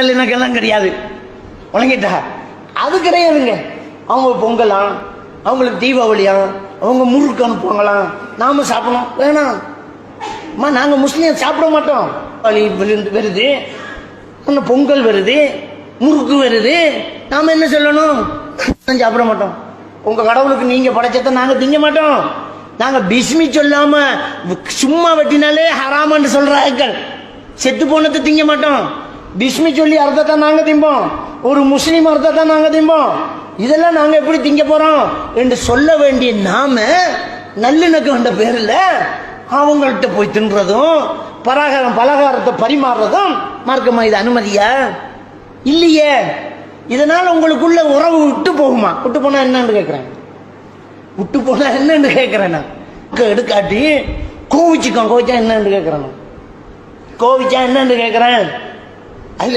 நல்லிணக்கம்லாம் கிடையாது. வழங்கிட்டா அது கிடையாதுங்க. அவங்க பொங்கலாம் அவங்களுக்கு தீபாவளியாம் அவங்க முறுக்கு அனுப்புவாங்களாம். நாம சாப்பிடணும். வேணாம். அம்மா நாங்கள் முஸ்லீம் சாப்பிட மாட்டோம். வருது. இன்னும் பொங்கல் வருது. முறுக்கு வருது. நாம என்ன சொல்லணும்? சாப்பிட மாட்டோம். உங்க கடவுளுக்கு நீங்க படைச்சதை நாங்க திங்க மாட்டோம். நாங்க பிஸ்மி சொல்லாம சும்மா வெட்டினாலே ஹராமன்னு சொல்றார்கள். செத்து போனதை திங்க மாட்டோம். பிஸ்மி சொல்லி அர்த்தத்தை நாங்க திம்போம். ஒரு முஸ்லீம் அர்த்தத்தை நாங்க திம்போம். இதெல்லாம் நாங்க எப்படி திங்க போறோம் என்று சொல்ல வேண்டிய நாம நல்லிணக்கம் என்ற பேர்ல அவங்கள்ட்ட போய் தின்றதும் பலகாரம் பலகாரத்தை பரிமாறுறதும் மார்க்கமா இது அனுமதியா? இல்லையே. இதனால் உங்களுக்குள்ள உறவு விட்டு போகுமா? விட்டு போனா என்னன்னு கேட்குறேன் விட்டு போனா என்னன்னு கேட்குறேன் நான். எடுக்காட்டி கோவிச்சுக்கோ கோவிச்சா என்னன்னு கேட்குறேன் கோவிச்சா என்னன்னு கேட்குறேன் I